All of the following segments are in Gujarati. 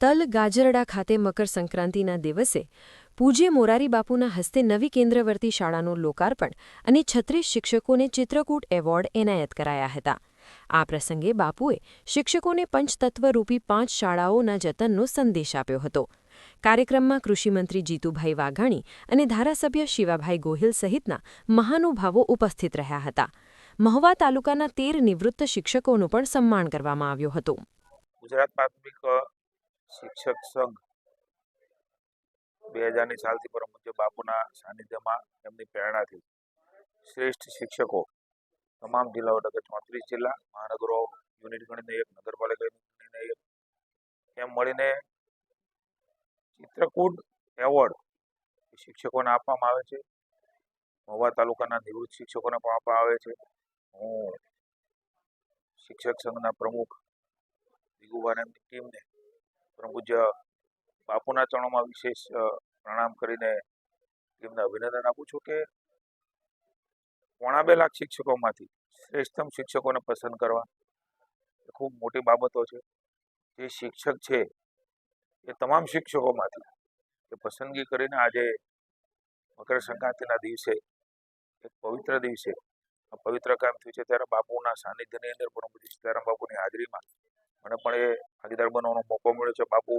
તલ ગાજરડા ખાતે મકર સંક્રાંતિના દિવસે પૂજ્ય મોરારી બાપુના હસ્તે નવી કેન્દ્રવર્તી શાળાનું લોકાર્પણ અને છત્રીસ શિક્ષકોને ચિત્રકૂટ એવોર્ડ એનાયત કરાયા હતા. આ પ્રસંગે બાપુએ શિક્ષકોને પંચતત્વરૂપી પાંચ શાળાઓના જતનનો સંદેશ આપ્યો હતો. કાર્યક્રમમાં કૃષિમંત્રી જીતુભાઈ વાઘાણી અને ધારાસભ્ય શિવાભાઈ ગોહિલ સહિતના મહાનુભાવો ઉપસ્થિત રહ્યા હતા. મહુવા તાલુકાના તેર નિવૃત્ત શિક્ષકોનું પણ સન્માન કરવામાં આવ્યું હતું. ગુજરાત પ્રાથમિક શિક્ષક સંઘ બે હજારની સાલથી પરમ પૂજ્ય બાપુના સાનિધ્યમાં એમની પ્રેરણાથી શ્રેષ્ઠ શિક્ષકો તમામ જિલ્લાઓ એટલે ચોત્રીસ જિલ્લા, મહાનગરો, યુનિટ ગણીને એક નગરપાલિકા ગણીને એક, એમ મળીને ચિત્રકૂટ એવોર્ડ શિક્ષકોને આપવામાં આવે છે. મહુવા તાલુકાના નિવૃત્ત શિક્ષકોને પણ આપવામાં આવે છે. હું શિક્ષક સંઘના પ્રમુખ દિગુભાઈ એમની ટીમને પરમ પૂજ્ય બાપુના ચરણોમાં વિશેષ પ્રણામ કરીને એમને અભિનંદન આપું છું કે પોણા બે લાખ શિક્ષકોમાંથી શ્રેષ્ઠતમ શિક્ષકોને પસંદ કરવા એ ખૂબ મોટી બાબતો છે. જે શિક્ષક છે એ તમામ શિક્ષકોમાંથી એ પસંદગી કરીને આજે મકર સંક્રાંતિના દિવસે, એક પવિત્ર દિવસે પવિત્ર કામ થયું છે ત્યારે બાપુના સાનિધ્યની અંદર પરમ સીતારામ બાપુની હાજરીમાં મને પણ એ ભાગીદાર બનવાનો મોકો મળ્યો છે. Bapu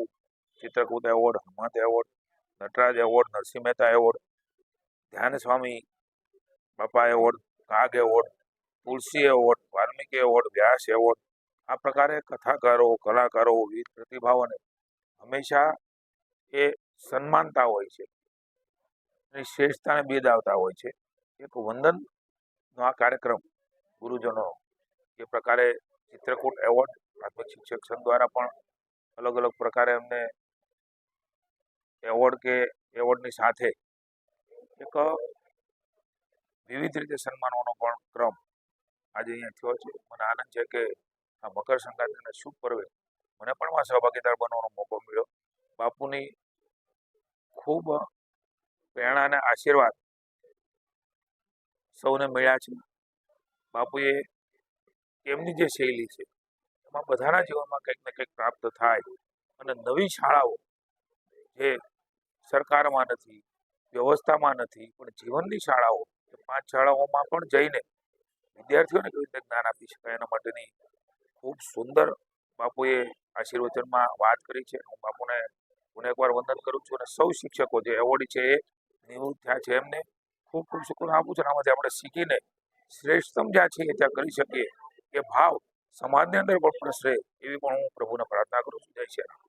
Chitrakoot award, Hanumant award, Nataraj award, Narsinh Mehta award, Dhyan Swami Bapa award, Kag award, Tulsi award, Valmiki award, Vyas award. આ પ્રકારે કથાકારો, કલાકારો, વિવિધ પ્રતિભાઓને હંમેશા એ સન્માનતા હોય છે. એની શ્રેષ્ઠતાને બિરદાવતા હોય છે. એક વંદનનો આ કાર્યક્રમ ગુરુજનો એ પ્રકારે ચિત્રકૂટ એવોર્ડ પ્રાથમિક શિક્ષક સંઘ દ્વારા પણ અલગ અલગ પ્રકારે એમને એવોર્ડ કે એવોર્ડની સાથે એક વિવિધ રીતે સન્માનવાનો પણ ક્રમ આજે અહીંયા થયો છે. મને આનંદ છે કે આ મકર સંક્રાંતિના શુભ પર્વે મને પણ એમાં સહભાગીદાર બનવાનો મોકો મળ્યો. બાપુની ખૂબ પ્રેરણા અને આશીર્વાદ સૌને મળ્યા છે. બાપુએ એમની જે શૈલી છે એમાં બધાના જીવનમાં કંઈક ને કંઈક પ્રાપ્ત થાય અને નવી શાળાઓ જે સરકારમાં નથી, વ્યવસ્થામાં નથી, પણ જીવનની શાળાઓ, એ પાંચ શાળાઓમાં પણ જઈને વિદ્યાર્થીઓને કેવી રીતે જ્ઞાન આપી શકાય એના માટેની ખૂબ સુંદર બાપુએ આશીર્વચનમાં વાત કરી છે. હું બાપુને પુનઃ એકવાર વંદન કરું છું અને સૌ શિક્ષકો જે એવોર્ડ છે એ નિવૃત્ત થયા છે એમને ખૂબ ખૂબ શુક્ર આપું છું આમાંથી આપણે શીખીને શ્રેષ્ઠતમ જ્યાં છે ત્યાં કરી શકીએ. એ ભાવ સમાજની અંદર પણ પ્રસરે એવી પણ હું પ્રભુને પ્રાર્થના કરું છું. જય શ્રી રામ.